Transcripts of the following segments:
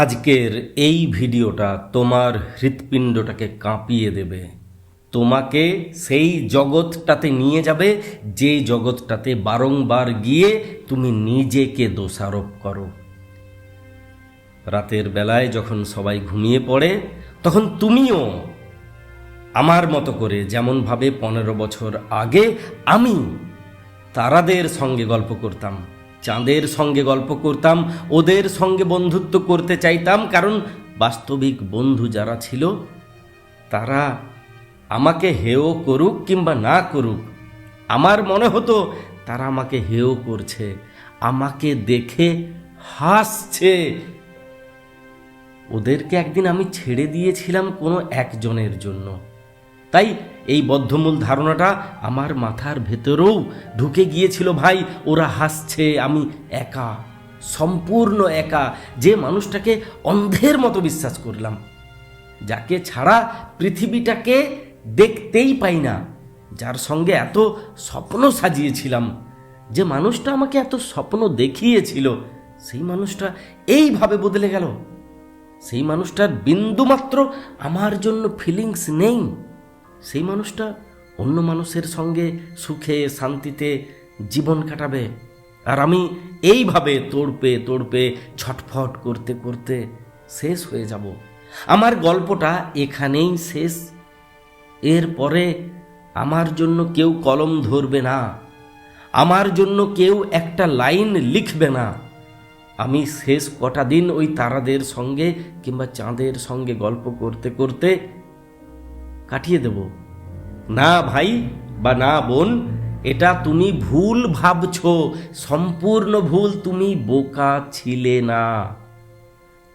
আজকের এই ভিডিওটা তোমার হৃৎপিণ্ডটাকে কাঁপিয়ে দেবে। তোমাকে সেই জগৎটাতে নিয়ে যাবে, যে জগৎটাতে বারংবার গিয়ে তুমি নিজেকে দোষারোপ করো। রাতের বেলায় যখন সবাই ঘুমিয়ে পড়ে, তখন তুমিও আমার মতো করে যেমনভাবে পনেরো বছর আগে আমি তারাদের সঙ্গে গল্প করতাম। চাঁদের সঙ্গে গল্প করতাম, ওদের সঙ্গে বন্ধুত্ব করতে চাইতাম, কারণ বাস্তবিক বন্ধু যারা ছিল, তারা আমাকে হেয় করুক কিংবা না করুক, আমার মনে হতো তারা আমাকে হেয় করছে, আমাকে দেখে হাসছে। ওদেরকে একদিন আমি ছেড়ে দিয়েছিলাম কোনো একজনের জন্য। তাই এই বদ্ধমূল ধারণাটা আমার মাথার ভেতরেও ঢুকে গিয়েছিল, ভাই, ওরা হাসছে, আমি একা, সম্পূর্ণ একা। যে মানুষটাকে অন্ধের মতো বিশ্বাস করলাম, যাকে ছাড়া পৃথিবীটাকে দেখতেই পাই না, যার সঙ্গে এত স্বপ্ন সাজিয়েছিলাম। যে মানুষটা আমাকে এত স্বপ্ন দেখিয়েছিল, সেই মানুষটা এইভাবে বদলে গেল। সেই মানুষটার বিন্দুমাত্র আমার জন্য ফিলিংস নেই। সেই মানুষটা অন্য মানুষের সঙ্গে সুখে, শান্তিতে জীবন কাটাবে। আর আমি এইভাবে তোড়পে তোড়পে, ছটফট করতে করতে শেষ হয়ে যাব। আমার গল্পটা এখানেই শেষ। এর পরে আমার জন্য কেউ কলম ধরবে না। আমার জন্য কেউ একটা লাইন লিখবে না। আমি শেষ কটা দিন ওই তারাদের সঙ্গে কিংবা চাঁদের সঙ্গে গল্প করতে করতে কাটিয়ে দেব। না ভাই বা না বোন, এটা তুমি ভুল ভাবছ। সম্পূর্ণ ভুল তুমি বোকা ছিলে না।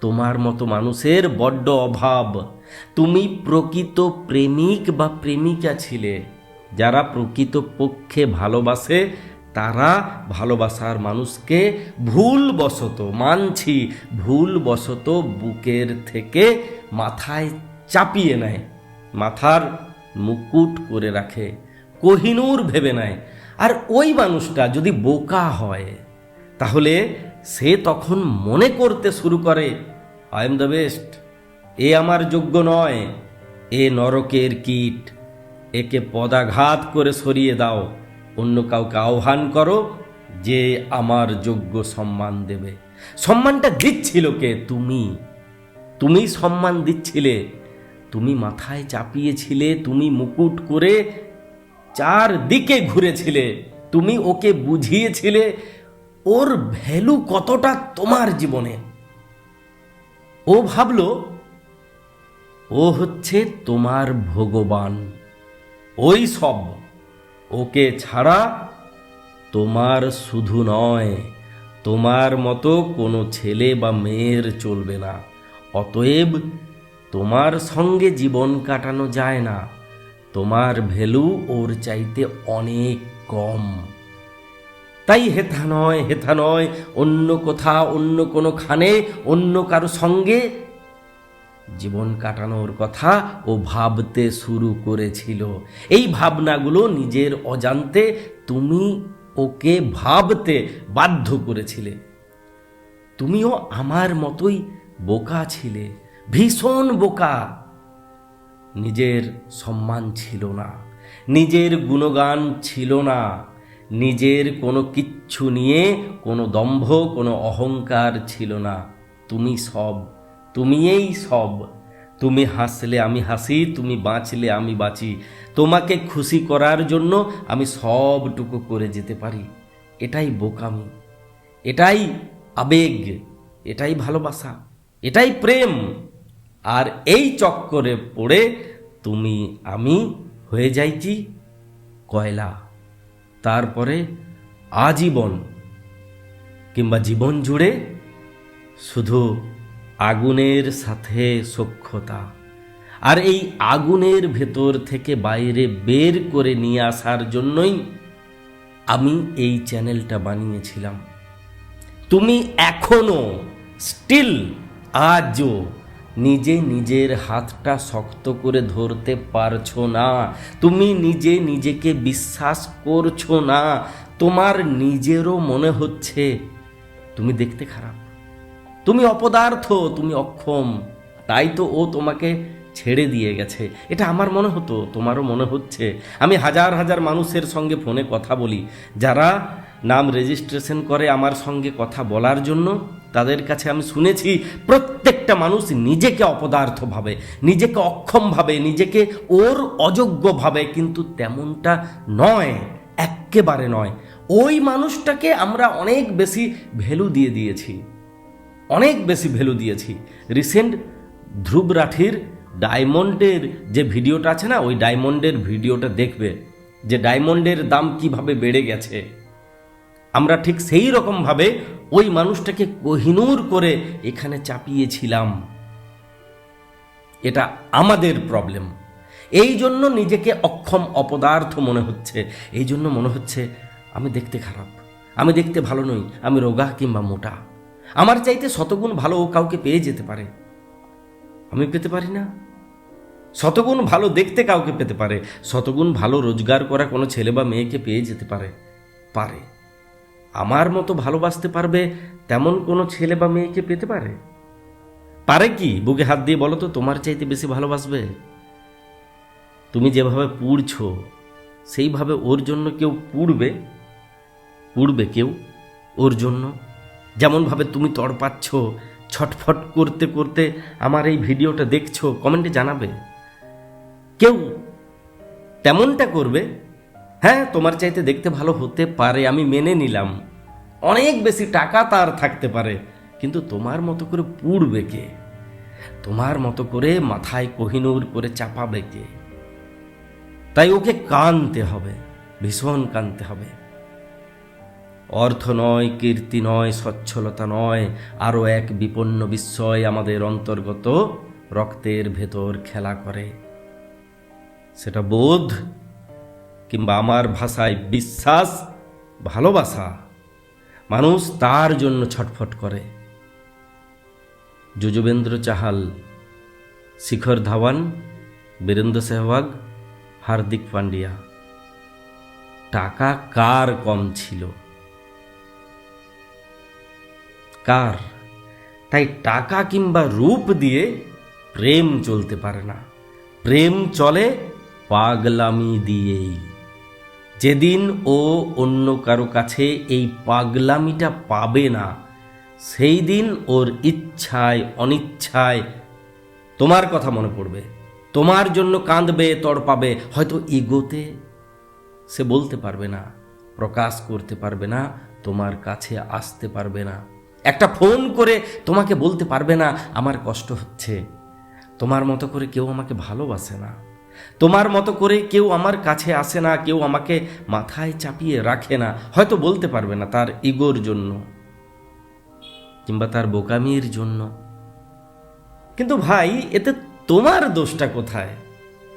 তোমার মতো মানুষের বড্ড অভাব। তুমি প্রকৃত প্রেমিক বা প্রেমিকা ছিলে। যারা প্রকৃত পক্ষে ভালোবাসে, তারা ভালোবাসার মানুষকে ভুলবশত মানছি, ভুলবশত বুকের থেকে মাথায় চাপিয়ে নেয়। মাথার মুকুট করে রাখে, কোহিনূর ভেবে নেয়। আর ওই মানুষটা যদি বোকা হয়, তাহলে সে তখন মনে করতে শুরু করে, আই এম দ্য বেস্ট, এ আমার যোগ্য নয়, এ নরকের কীট, একে পদাঘাত করে সরিয়ে দাও, অন্য কাউকে আহ্বান করো যে আমার যোগ্য সম্মান দেবে। সম্মানটা দিচ্ছিল কে? তুমি। তুমি সম্মান দিচ্ছিলে তুমি মাথায় চাপিয়েছিলে, তুমি মুকুট করে চার দিকে ঘুরেছিলে, তুমি ওকে বুঝিয়েছিলে, ওর ভ্যালু কতটা তোমার জীবনে? ও ভাবলো, ও হচ্ছে তোমার ভগবান। ওই সব ওকে ছাড়া তোমার শুধু নয়, তোমার মতো কোনো ছেলে বা মেয়ের চলবে না। অতএব তোমার সঙ্গে জীবন কাটানো যায় না। তোমার ভ্যালু ওর চাইতে অনেক কম। তাই হেথা নয় হেথা নয়, অন্য কোথা, অন্য কোনো খানে অন্য কারও সঙ্গে জীবন কাটানোর কথা ও ভাবতে শুরু করেছিল। এই ভাবনাগুলো নিজের অজান্তে তুমি ওকে ভাবতে বাধ্য করেছিলে। তুমিও আমার মতোই বোকা ছিলে। ভীষণ বোকা। নিজের সম্মান ছিল না। নিজের গুণগান ছিল না। নিজের কোনো কিচ্ছু নিয়ে কোনো দম্ভ, কোনো অহংকার ছিল না। তুমি সব তুমি এই সব। তুমি হাসলে আমি হাসি, তুমি বাঁচলে আমি বাঁচি। তোমাকে খুশি করার জন্য আমি সবটুকু করে যেতে পারি। এটাই বোকামি। এটাই আবেগ। এটাই ভালোবাসা। এটাই প্রেম। আর এই চক্করে পড়ে তুমি আমি হয়ে যাইছি কয়লা। তারপরে আজীবন কিংবা জীবন জুড়ে শুধু আগুনের সাথে সখ্যতা। আর এই আগুনের ভেতর থেকে বাইরে বের করে নিয়ে আসার জন্যই আমি এই চ্যানেলটা বানিয়েছিলাম। তুমি এখনও স্টিল আজও নিজে নিজের হাতটা শক্ত করে ধরতে পারছ না। তুমি নিজে নিজেকে বিশ্বাস করছ না। তোমার নিজেরও মনে হচ্ছে তুমি দেখতে খারাপ। তুমি অপদার্থ, তুমি অক্ষম। তাই তো ও তোমাকে ছেড়ে দিয়ে গেছে। এটা আমার মনে হতো, তোমারও মনে হচ্ছে। আমি হাজার হাজার মানুষের সঙ্গে ফোনে কথা বলি। যারা নাম রেজিস্ট্রেশন করে আমার সঙ্গে কথা বলার জন্য তাদের কাছে আমি শুনেছি প্রত্যেকটা মানুষ নিজেকে অপদার্থ ভাবে, নিজেকে অক্ষম ভাবে, নিজেকে ওর অযোগ্য ভাবে, কিন্তু তেমনটা নয়, এক্কেবারে নয়। ওই মানুষটাকে আমরা অনেক বেশি ভ্যালু দিয়ে দিয়েছি, অনেক বেশি ভ্যালু দিয়েছি। রিসেন্ট ধ্রুব রাঠির ডায়মন্ডের যে ভিডিওটা আছে না, ওই ডায়মন্ডের ভিডিওটা দেখবে যে ডায়মন্ডের দাম কীভাবে বেড়ে গেছে। আমরা ঠিক সেই রকমভাবে ওই মানুষটাকে কোহিনূর করে এখানে চাপিয়েছিলাম। এটা আমাদের প্রবলেম এই জন্য নিজেকে অক্ষম অপদার্থ মনে হচ্ছে। এই জন্য মনে হচ্ছে আমি দেখতে খারাপ। আমি দেখতে ভালো নই, আমি রোগা কিংবা মোটা। আমার চাইতে শতগুণ ভালো কাউকে পেয়ে যেতে পারে। আমি পেতে পারি না। শতগুণ ভালো দেখতে কাউকে পেতে পারে। শতগুণ ভালো রোজগার করা কোনো ছেলে বা মেয়েকে পেয়ে যেতে পারে। পারে। আমার মতো ভালোবাসতে পারবে তেমন কোনো ছেলে বা মেয়েকে পেতে পারে? পারে কি? বুকে হাত দিয়ে বলো তো, তোমার চাইতে বেশি ভালোবাসবে? তুমি যেভাবে পুড়ছ, সেইভাবে ওর জন্য কেউ পুড়বে? পুড়বে কেউ ওর জন্য? যেমনভাবে তুমি তড়পাচ্ছ, ছটফট করতে করতে আমার এই ভিডিওটা দেখছ, কমেন্টে জানাবে। কেউ তেমনটা করবে হ্যাঁ তোমার চাইতে দেখতে ভালো হতে পারে, আমি মেনে নিলাম। অনেক বেশি টাকা তার থাকতে পারে, কিন্তু তোমার মতো করে পুড়বে কে? তোমার মতো করে মাথায় কোহিনূর করে চাপাবে কে? তাই ওকে কানতে হবে, ভীষণ কানতে হবে। অর্থ নয়, কীর্তি নয়, সচ্ছলতা নয়, আরও এক বিপন্ন বিস্ময় আমাদের অন্তর্গত রক্তের ভেতর খেলা করে। সেটা বোধ কিংবা আমার ভাষায় বিশ্বাস, ভালোবাসা, মানুষ তার জন্য ছটফট করে। যুজবেন্দ্র চাহাল, শিখর ধাওয়ান, বীরেন্দ্র সেহবাগ হার্দিক পান্ডিয়া টাকা কার কম ছিল? কার? তাই টাকা কিংবা রূপ দিয়ে প্রেম চলতে পারে না। প্রেম চলে পাগলামি দিয়েই। যেদিন ও অন্য কারও কাছে এই পাগলামিটা পাবে না, সেই দিন ওর ইচ্ছায়, অনিচ্ছায় তোমার কথা মনে পড়বে। তোমার জন্য কাঁদবে তড়পাবে হয়তো ইগোতে সে বলতে পারবে না, প্রকাশ করতে পারবে না, তোমার কাছে আসতে পারবে না। একটা ফোন করে তোমাকে বলতে পারবে না, আমার কষ্ট হচ্ছে। তোমার মতো করে কেউ আমাকে ভালোবাসে না। তোমার মতো করে কেউ আমার কাছে আসে না, কেউ আমাকে মাথায় চাপিয়ে রাখে না। হয়তো বলতে পারবে না তার ইগোর জন্য কিংবা তার বোকামির জন্য। কিন্তু ভাই, এতে তোমার দোষটা কোথায়?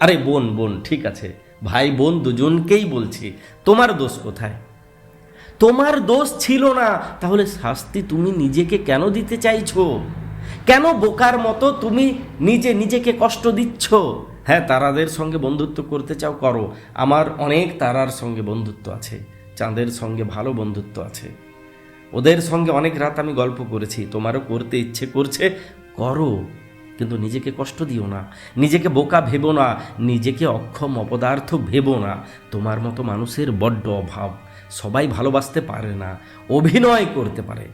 আরে বোন বোন, ঠিক আছে। ভাই, বোন দুজনকেই বলছি, তোমার দোষ কোথায়? তোমার দোষ ছিল না, তাহলে শাস্তি তুমি নিজেকে কেন দিতে চাইছো? কেন বোকার মতো তুমি নিজে নিজেকে কষ্ট দিচ্ছ? হ্যাঁ তারাদের সঙ্গে বন্ধুত্ব করতে চাও, করো। আমার অনেক তারার সঙ্গে বন্ধুত্ব আছে, চাঁদের সঙ্গে ভালো বন্ধুত্ব আছে। ওদের সঙ্গে অনেক রাত আমি গল্প করেছি, তোমারও করতে ইচ্ছে করছে, করো। কিন্তু নিজেকে কষ্ট দিও না, নিজেকে বোকা ভেবো না, নিজেকে অক্ষম অপদার্থ ভেবো না। তোমার মতো মানুষের বড্ড অভাব, সবাই ভালোবাসতে পারে না, অভিনয় করতে পারে।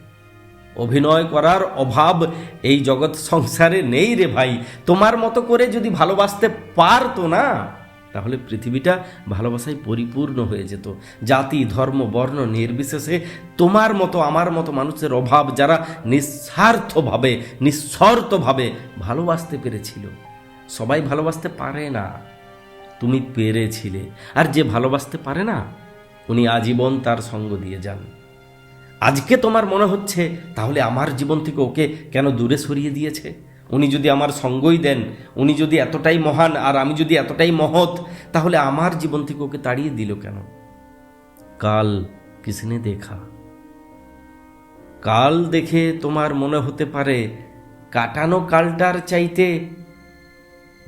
অভিনয় করার অভাব এই জগৎ সংসারে নেই রে ভাই। তোমার মতো করে যদি ভালোবাসতে পারতো না, তাহলে পৃথিবীটা ভালোবাসায় পরিপূর্ণ হয়ে যেত। জাতি, ধর্ম, বর্ণ নির্বিশেষে তোমার মতো, আমার মতো মানুষের অভাব যারা নিঃস্বার্থভাবে নিঃস্বার্থভাবে ভালোবাসতে পেরেছিল। সবাই ভালোবাসতে পারে না, তুমি পেরেছিলে। আর যে ভালোবাসতে পারে না, উনি আজীবন তার সঙ্গ দিয়ে যান। আজকে তোমার মনে হচ্ছে, তাহলে আমার জীবন থেকে ওকে কেন দূরে সরিয়ে দিয়েছে? উনি যদি আমার সঙ্গই দেন, উনি যদি এতটাই মহান, আর আমি যদি এতটাই মহৎ, তাহলে আমার জীবন থেকে ওকে তাড়িয়ে দিল কেন? কাল কিসনে দেখা। কাল দেখে তোমার মনে হতে পারে, কাটানো কালটার চাইতে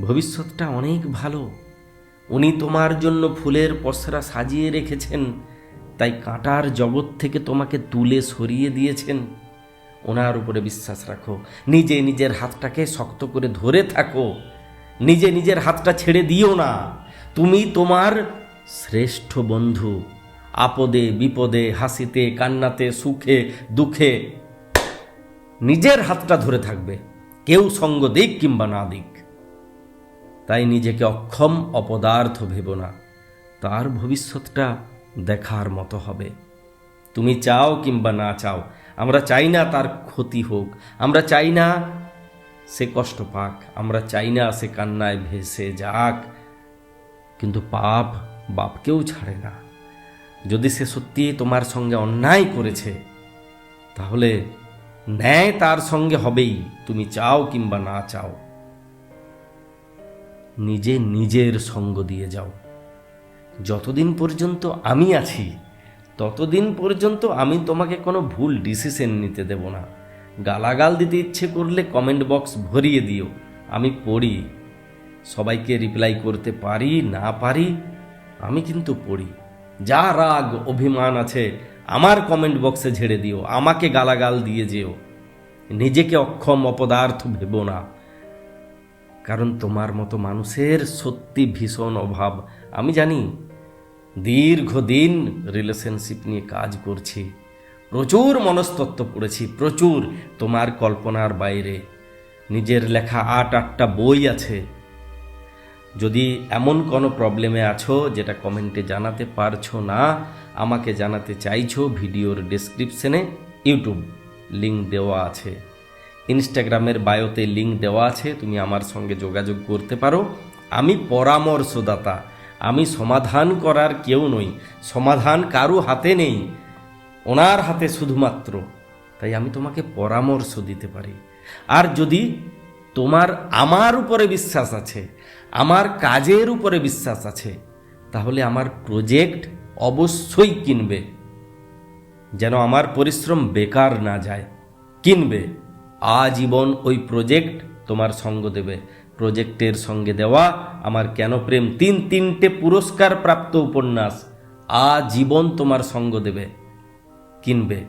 ভবিষ্যৎটা অনেক ভালো। উনি তোমার জন্য ফুলের পসরা সাজিয়ে রেখেছেন। তাই কাঁটার জগৎ থেকে তোমাকে তুলে সরিয়ে দিয়েছেন। ওনার উপরে বিশ্বাস রাখো। নিজে নিজের হাতটাকে শক্ত করে ধরে থাকো। নিজে নিজের হাতটা ছেড়ে দিও না। তুমি তোমার শ্রেষ্ঠ বন্ধু। আপদে, বিপদে, হাসিতে, কান্নাতে, সুখে, দুঃখে নিজের হাতটা ধরে থাকবে। কেউ সঙ্গ দিক কিংবা না দিক। তাই নিজেকে অক্ষম, অপদার্থ ভেব না। তার ভবিষ্যৎটা দেখার মতো হবে। তুমি চাও কিংবা না চাও, আমরা চাই না তার ক্ষতি হোক, আমরা চাই না সে কষ্ট পাক, আমরা চাই না সে কান্নায় ভেসে যাক। কিন্তু পাপ বাপকেও ছাড়ে না। যদি সে সত্যি তোমার সঙ্গে অন্যায় করেছে, তাহলে ন্যায় তার সঙ্গে হবেই, তুমি চাও কিংবা না চাও। নিজে নিজের সঙ্গ দিয়ে যাও। যতদিন পর্যন্ত আমি আছি, ততদিন পর্যন্ত আমি তোমাকে কোনো ভুল ডিসিশন নিতে দেব না। গালাগাল দিতে ইচ্ছে করলে কমেন্ট বক্স ভরিয়ে দিও। আমি পড়ি। সবাইকে রিপ্লাই করতে পারি, না পারি, আমি কিন্তু পড়ি। যা রাগ, অভিমান আছে, আমার কমেন্ট বক্সে ঝেড়ে দিও। আমাকে গালাগাল দিয়ে যেও। নিজেকে অক্ষম, অপদার্থ ভেবো না। কারণ তোমার মতো মানুষের সত্যি ভীষণ অভাব। আমি জানি দীর্ঘদিন রিলেশনশিপ নিয়ে কাজ করছি। প্রচুর মনস্তত্ত্ব পড়েছি, প্রচুর। তোমার কল্পনার বাইরে। নিজের লেখা আট, আটটা বই আছে। যদি এমন কোনো প্রবলেমে আছো যেটা কমেন্টে জানাতে পারছ না, আমাকে জানাতে চাইছো, ভিডিওর ডেসক্রিপশনে ইউটিউব লিঙ্ক দেওয়া আছে। ইনস্টাগ্রামের বায়োতে লিঙ্ক দেওয়া আছে, তুমি আমার সঙ্গে যোগাযোগ করতে পারো। আমি পরামর্শদাতা আমি সমাধান করার কেউ নই, সমাধান কারও হাতে নেই, ওনার হাতে শুধুমাত্র। তাই আমি তোমাকে পরামর্শ দিতে পারি। আর যদি তোমার আমার উপরে বিশ্বাস আছে, আমার কাজের উপরে বিশ্বাস আছে, তাহলে আমার প্রজেক্ট অবশ্যই কিনবে। যেন আমার পরিশ্রম বেকার না যায়, কিনবে। আজীবন ওই প্রজেক্ট তোমার সঙ্গ দেবে। প্রজেক্টের সঙ্গে দেওয়া আমার কেন প্রেম? তিন তিনটে পুরস্কার প্রাপ্ত উপন্যাস আজীবন তোমার সঙ্গ দেবে। কিনবে।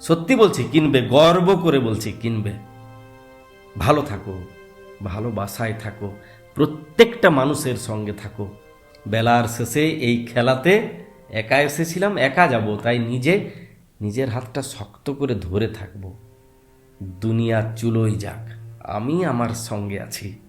সত্যি বলছি, কিনবে। গর্ব করে বলছি, কিনবে। ভালো থাকো, ভালোবাসায় থাকো, প্রত্যেকটা মানুষের সঙ্গে থাকো। বেলার শেষে এই খেলাতে একা এসেছিলাম, একা যাব, তাই নিজে, নিজের হাতটা শক্ত করে ধরে থাকব। দুনিয়া চুলোই যাক। আমি আমার সঙ্গে আছি।